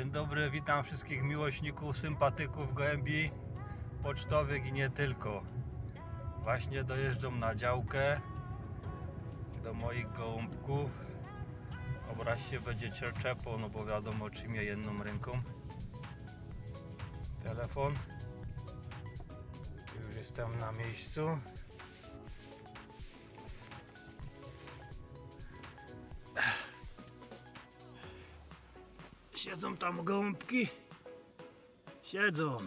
Dzień dobry, witam wszystkich miłośników, sympatyków gołębi pocztowych i nie tylko. Właśnie dojeżdżam na działkę do moich gołąbków. Obraz się będzie czepał, no bo wiadomo czym je jedną ręką. Telefon. Już jestem na miejscu. Siedzą tam gołąbki. Siedzą.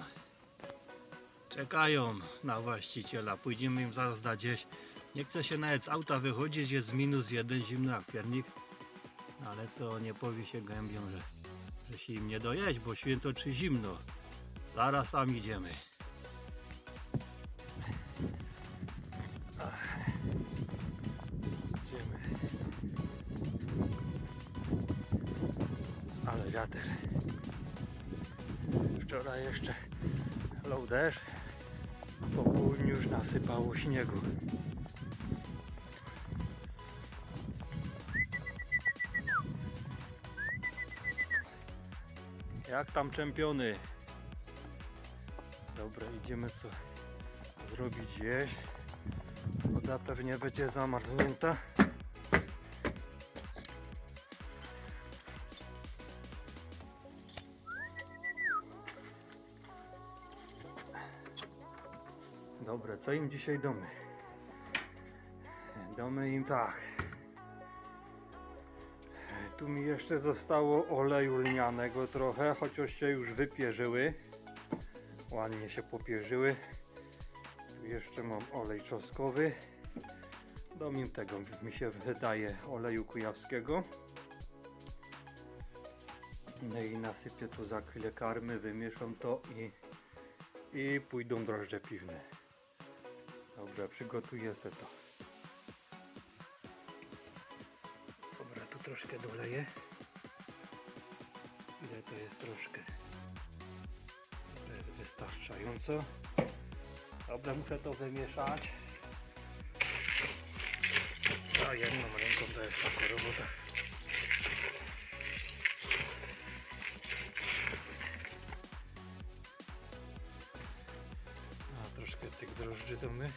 Czekają na właściciela. Pójdziemy im zaraz dać gdzieś. Nie chce się nawet z auta wychodzić, jest minus jeden zimny jak piernik. No Ale co, nie powie się gębią, że, że się im nie dojeść, bo święto czy zimno. Zaraz sam idziemy. Wiatr. Wczoraj jeszcze lał deszcz. Po południu już nasypało śniegu. Jak tam czempiony? Dobra, idziemy co zrobić jeść. Woda pewnie będzie zamarznięta. Co im dzisiaj domy? Domy im tak. Tu mi jeszcze zostało oleju lnianego trochę, chociaż się już wypierzyły. Ładnie się popierzyły. Tu jeszcze mam olej czosnkowy. Dom tego mi się wydaje oleju kujawskiego. No i nasypię tu za chwilę karmy, wymieszam to i, i pójdą drożdże piwne. Dobrze, przygotuję se to. Dobra, tu troszkę doleję. Ile to jest troszkę? Wystarczająco. Dobra, muszę to wymieszać. A jedną ręką to jest taka robota. A troszkę tych drożdży to my.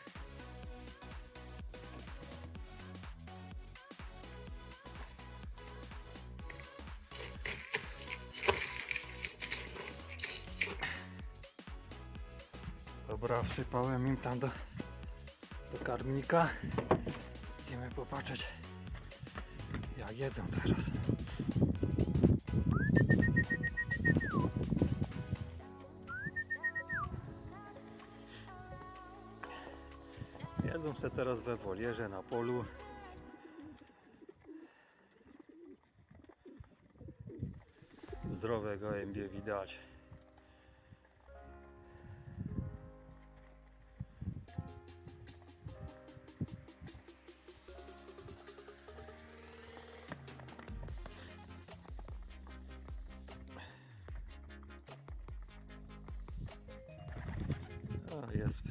Dobra, wsypałem im tam do, do karmnika. Idziemy popatrzeć jak jedzą teraz. Jedzą se teraz we wolierze na polu. Zdrowe gołębie widać. Jest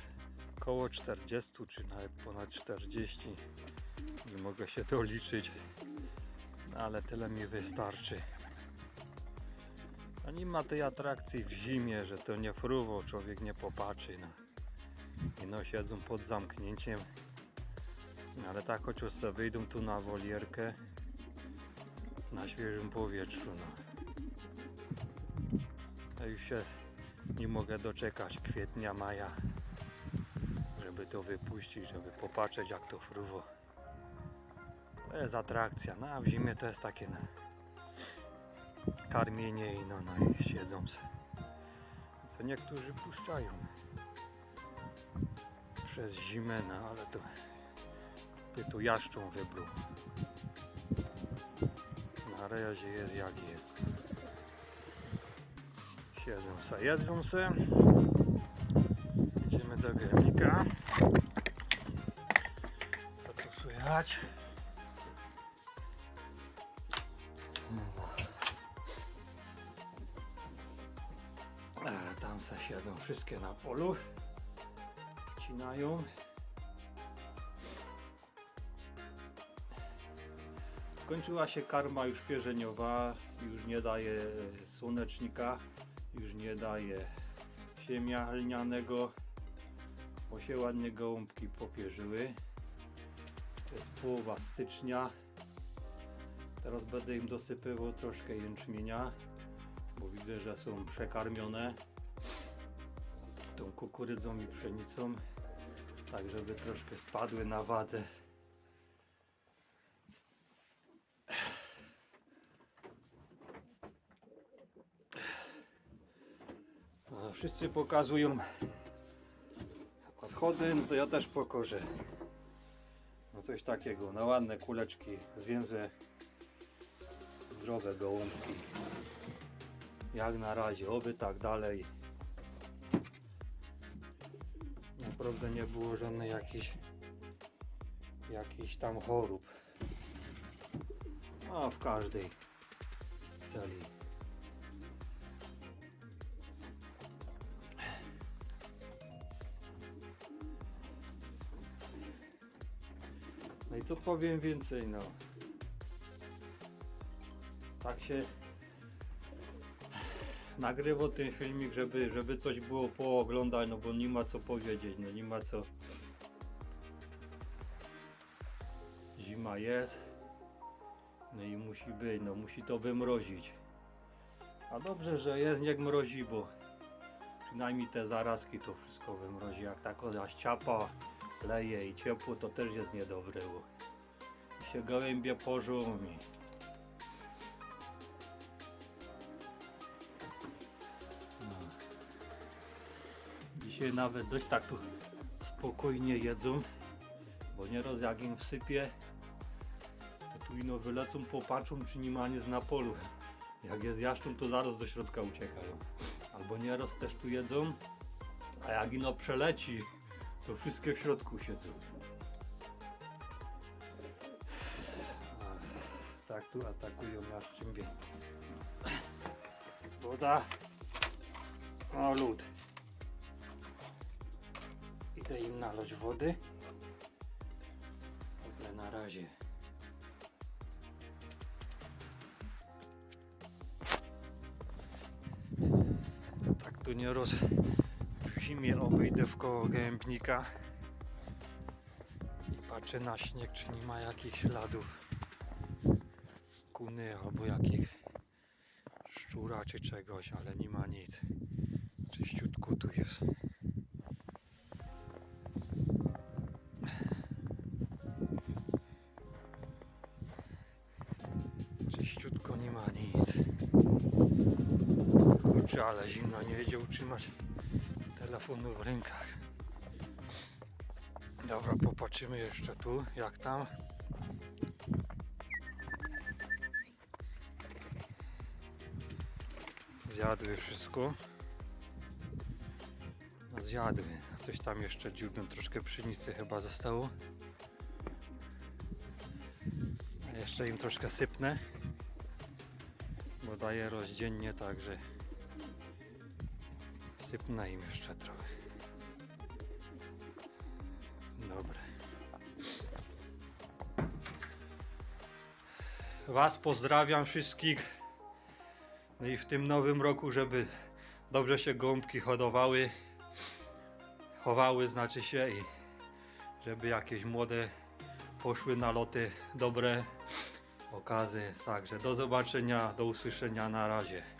około 40 czy nawet ponad 40. Nie mogę się to liczyć, ale tyle mi wystarczy. A nie ma tej atrakcji w zimie, że to nie fruwo, człowiek nie popatrzy. No. I no siedzą pod zamknięciem. No, ale tak chociaż sobie wyjdą tu na wolierkę na świeżym powietrzu. No. A już się nie mogę doczekać kwietnia, maja, żeby to wypuścić, żeby popatrzeć jak to fruwo. To jest atrakcja, no a w zimie to jest takie no, karmienie i no, no i siedzą se. Co niektórzy puszczają przez zimę, no ale to by tu jaszczą wybrał. Na razie jest jak jest. Jedzą se. Idziemy do gremika. Co tu słychać? A, tam siedzą wszystkie na polu. Cinają. Skończyła się karma już pierzeniowa, już nie daje słonecznika, już nie daje siemia lnianego, bo się ładnie gołąbki popierzyły. To jest połowa stycznia. Teraz będę im dosypywał troszkę jęczmienia, bo widzę, że są przekarmione tą kukurydzą i pszenicą, tak żeby troszkę spadły na wadze. A wszyscy pokazują odchody, no to ja też pokorzę. No coś takiego, na ładne kuleczki, zwięzłe, zdrowe gołąbki. Jak na razie, oby tak dalej. Naprawdę nie było żadnych jakichś jakichś tam chorób. A w każdej celi. Co powiem więcej, no. Tak się nagrywał ten filmik, żeby, żeby coś było pooglądać, no bo nie ma co powiedzieć, no nie ma co. Zima jest, no i musi być, no musi to wymrozić. A dobrze, że jest, niech mrozi, bo przynajmniej te zarazki to wszystko wymrozi. Jak ona ściapa, leje i ciepło, to też jest niedobre, bo się gołębie pożą i Dzisiaj nawet dość tak tu spokojnie jedzą, bo nieraz jak im wsypie, to tu ino wylecą, popatrzą czy nie ma nic na polu. Jak jest jaszczur, to zaraz do środka uciekają. Albo nieraz też tu jedzą, a jak ino przeleci, to wszystkie w środku siedzą. Tak tu atakują jaszczymbie. Woda. O lód. Idę im nalać wody. Ale na razie. Tak tu nie roz... Zimie obejdę w koło gębnika i patrzę na śnieg, czy nie ma jakichś śladów kuny albo jakich szczura czy czegoś, ale nie ma nic. Czyściutko tu jest. Czyściutko nie ma nic. Kurczę, ale zimno nie wiedział utrzymać telefonu w rękach. Dobra, popatrzymy jeszcze tu, jak tam. Zjadły wszystko. No zjadły. Coś tam jeszcze dziubem troszkę pszenicy chyba zostało. Jeszcze im troszkę sypnę. Bo daję rozdziennie, także sypnę im jeszcze trochę. Dobra. Was pozdrawiam wszystkich. No i w tym nowym roku, żeby dobrze się gąbki hodowały, chowały znaczy się i żeby jakieś młode poszły na loty dobre okazy. Także do zobaczenia, do usłyszenia na razie.